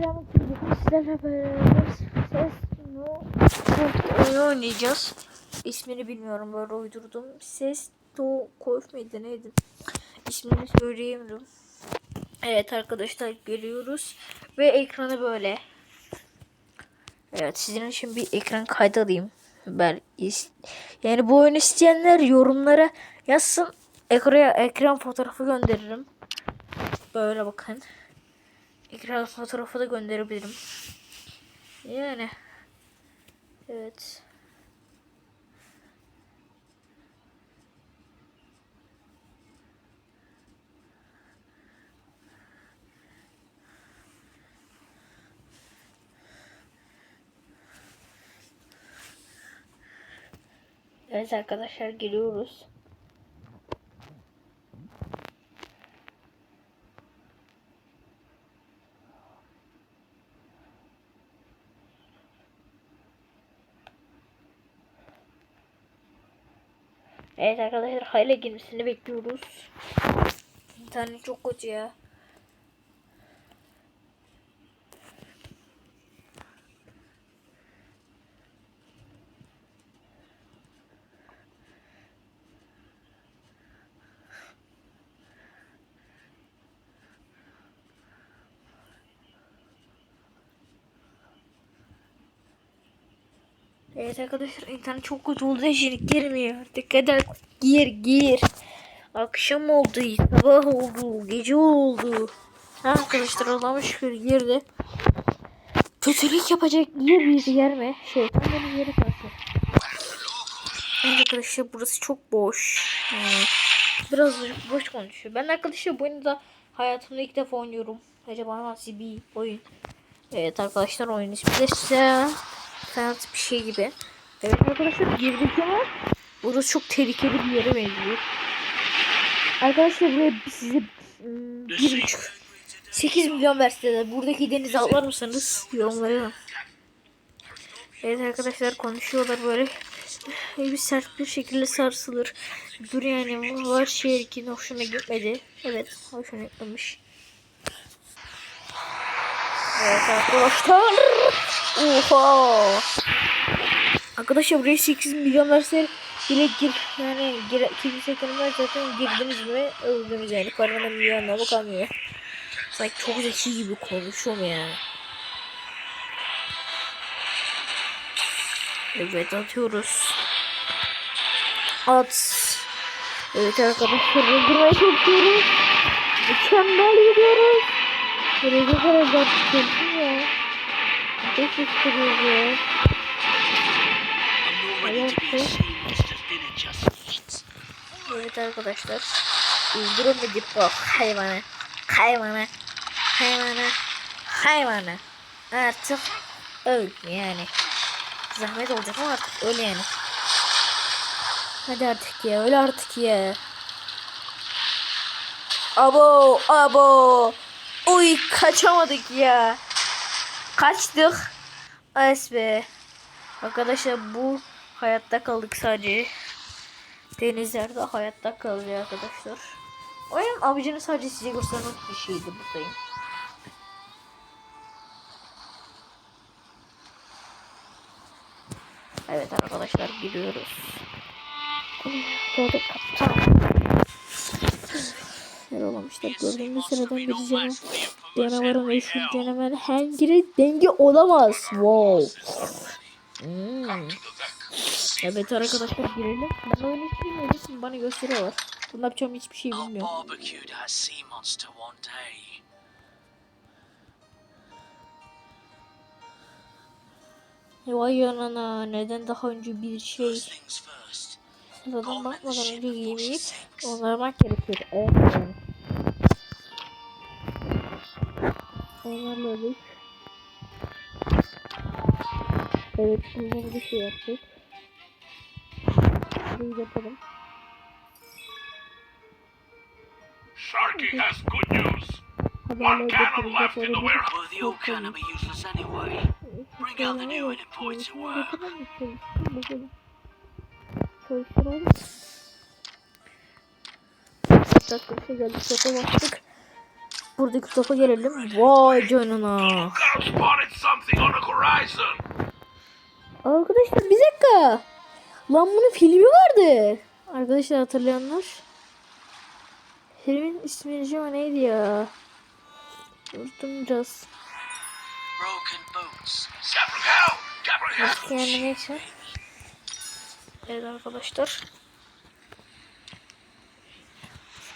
Selamünaleyküm. Sizlerle beraber ses no oyunu oynayacağız. İsmini bilmiyorum böyle uydurdum. Ses to Kof mıydı neydi? İsmini söyleyemiyorum. Evet arkadaşlar geliyoruz. Ve ekranı böyle. Evet sizin için bir ekran kaydı alayım. Ben yani bu oyunu isteyenler yorumlara yazsın. Ekrana ekran fotoğrafı gönderirim. Böyle bakın. Ekran fotoğrafı da gönderebilirim. Yani. Evet. Evet arkadaşlar geliyoruz. Evet arkadaşlar hayale girmesini bekliyoruz. İnternet çok kötü ya. Evet arkadaşlar internet çok kötü olduğu için girmiyor. Dikkat et gir gir. Akşam oldu, sabah oldu, gece oldu. Ha arkadaşlar Allah'a şükür girdi. Kötülük yapacak yer bir yer mi? Şeytan benim yeri kalsın. Evet arkadaşlar burası çok boş. Yani biraz boş konuşuyor. Ben arkadaşlar bu oyunu da hayatımda ilk defa oynuyorum. Acaba nasıl bir oyun? Evet arkadaşlar oyun ismi de size sanat bir şey gibi. Evet arkadaşlar girdik ama burası çok tehlikeli bir yere benziyor. Arkadaşlar buraya size bir buçuk 8 milyon verseler buradaki denize atlar mısınız? Yorumlara. Evet arkadaşlar konuşuyorlar böyle. Bir sert bir şekilde sarsılır. Dur yani var şey ki hoşuna gitmedi. Evet hoşuna gitmemiş. Arkadaşlar. Oha. Arkadaşlar buraya 8 milyon verse bile gir yani gir, kimse girmez zaten girdiniz mi öldünüz yani paranın milyonuna bakamıyor. Sanki çok zeki gibi konuşuyorum ya. Evet atıyoruz. At. Evet arkadaşlar öldürmeye çalışıyoruz. Mükemmel gidiyoruz. Nereye kadar? Çok istiyoruz ya. Been adjustments. Evet arkadaşlar. Öldüremedik bu hayvanı. Hayvanı. Hayvanı. Hayvanı. Artık öl yani. Zahmet olacak ama artık öl yani. Hadi artık ya öl artık ya. Abo abo. Uy kaçamadık ya. Kaçtık. As be. Arkadaşlar bu hayatta kaldık sadece. Denizlerde hayatta kalıyor arkadaşlar. Oyun amacını sadece size göstermek bir şeydi buradayım. Evet arkadaşlar gidiyoruz. Böyle kaptan. Her olamışlar gördüğümüz sıradan bir canavar. Canavarın meşhur canavar hangi denge olamaz. Wow. Hmm. Evet arkadaşlar girelim. Ben oyunu hiç bilmiyorum. Bana gösteriyorlar. Bunu yapacağım hiçbir şey bilmiyorum. day. Vay yanana neden daha önce bir şey sıradan bakmadan önce giyinip onarmak gerekir. Evet Onarladık. Evet bunları bir şey yaptık. Şurayı yapalım. Sharky has good news. One cannon left in the warehouse. Well, the old cannon be useless anyway. Bring out the new one and point to work. Çalıştıralım. Bir dakika bir şey geldi. Şaka baktık. Buradaki topa gelelim. Vay canına. Arkadaşlar bir dakika. Lan bunun filmi vardı. Arkadaşlar hatırlayanlar. Filmin ismi acaba neydi ya? Unuttum biraz. Yani neyse. Evet arkadaşlar.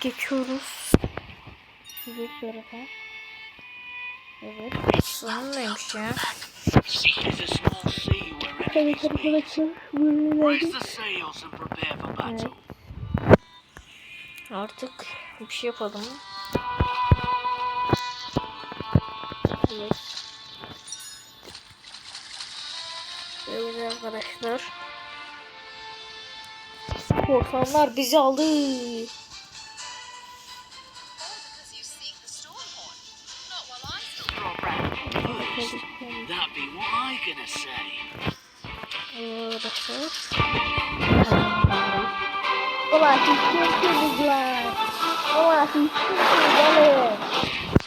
Geçiyoruz. Bir tarafa. Evet. Sonun neymiş ya? Small sea where Evet. Böyle. Artık bir şey yapalım. Evet. Evet arkadaşlar. Korsanlar bizi aldı. Arkadaşlar. Ulan lan. Ulan hiçbir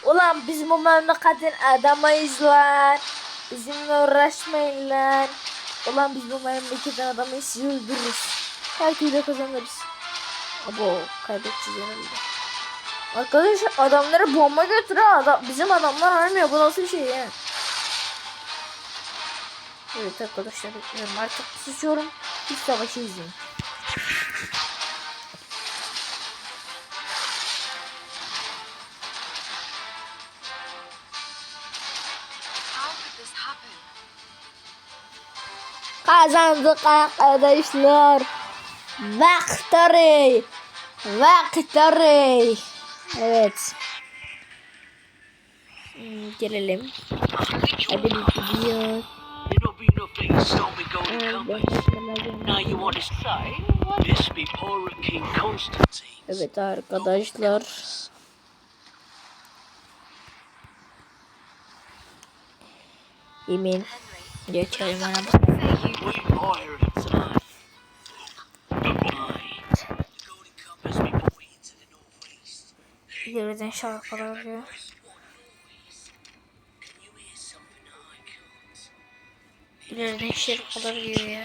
Ulan biz bu memleketin adamıyız lan. Bizimle uğraşmayın lan. Ulan biz bu memleketin adamıyız sizi öldürürüz. Her türlü kazanırız. Abo kaybedeceğiz herhalde. Arkadaşlar adamları bomba götürüyor adam. Bizim adamlar ölmüyor. Bu nasıl bir şey ya? Evet arkadaşlar bekliyorum. Artık susuyorum. Hiç savaşı izleyin. Kazandık arkadaşlar. Victory. Victory. Evet. Hmm, gelelim. Hadi bir gidiyor. It'll be going coming. Now you want to say this be Pirate King Constantine. Evet arkadaşlar. Yemin. Geçelim ona. We pirates, aye. Can't? İleriden şarkılar geliyor ya.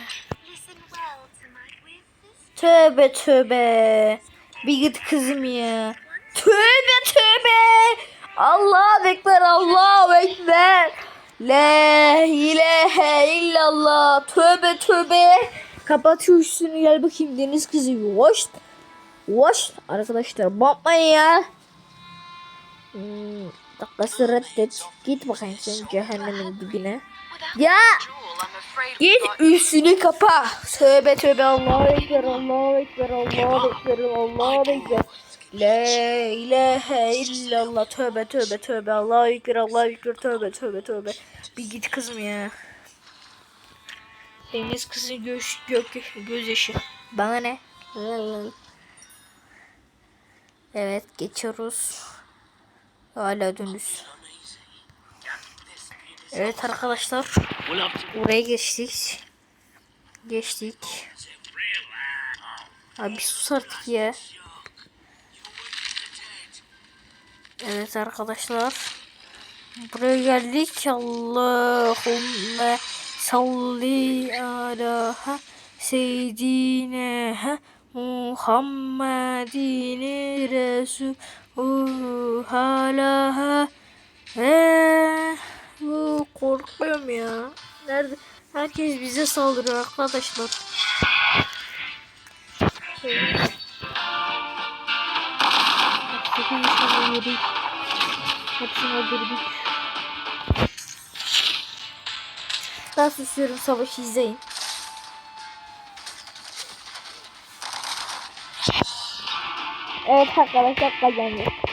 Tövbe tövbe. Bir git kızım ya. Tövbe tövbe. Allah ekber Allah ekber. La ilahe illallah. Tövbe tövbe. Kapat şu üstünü gel bakayım deniz kızı. Hoş. Hoş. Arkadaşlar bakmayın ya. Hmm, dakikası reddet. Git bakayım sen cehennemin dibine. Ya. Git üstünü kapa. Tövbe tövbe Allahu Ekber Allahu Ekber Allahu Ekber Allahu Ekber. La ilahe illallah tövbe tövbe tövbe Allahu Ekber Allahu Ekber tövbe tövbe tövbe. Bir git kızım ya. Deniz kızı göz, gök, gözyaşı. Bana ne? Evet geçiyoruz. Hala dönüş. Evet arkadaşlar. Oraya geçtik. Geçtik. Abi sus artık ya. Evet arkadaşlar. Buraya geldik. Allahümme salli ala seyyidine ha Muhammedin Resulü hala bu korkuyorum ya. Nerede? Herkes bize saldırıyor arkadaşlar. Sakın inşallah yedik. Hepsini öldürdük. Ben susuyorum savaşı izleyin. Evet arkadaşlar kazandık.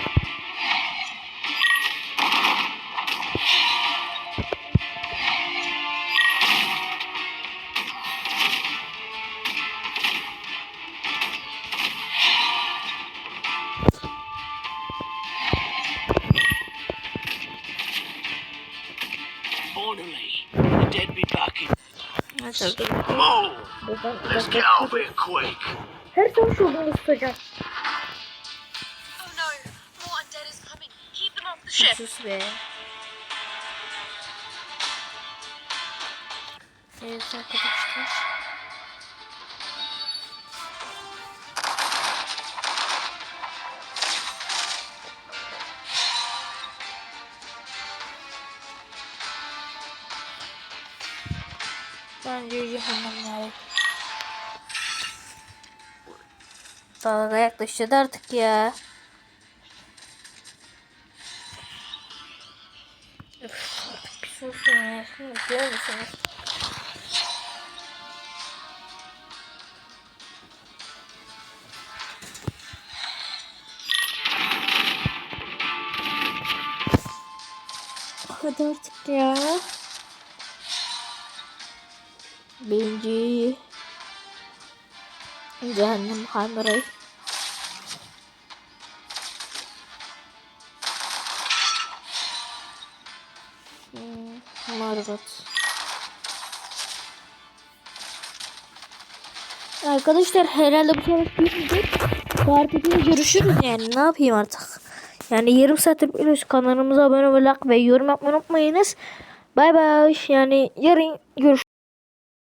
İs coming. Keep them off sus be. Evet arkadaşlar. Bence cehennemler. Dalga yaklaştı artık ya. Susun ya. Şimdi biliyor musunuz? Hadi artık ya. Birinci Cehennem Hamurayı. Hmm, Margot. Arkadaşlar herhalde bu sefer bitmeyecek. Partide görüşürüz yani ne yapayım artık. Yani yarım saattir biliyoruz kanalımıza abone olmayı like ve yorum yapmayı unutmayınız. Bay bay yani yarın görüşürüz.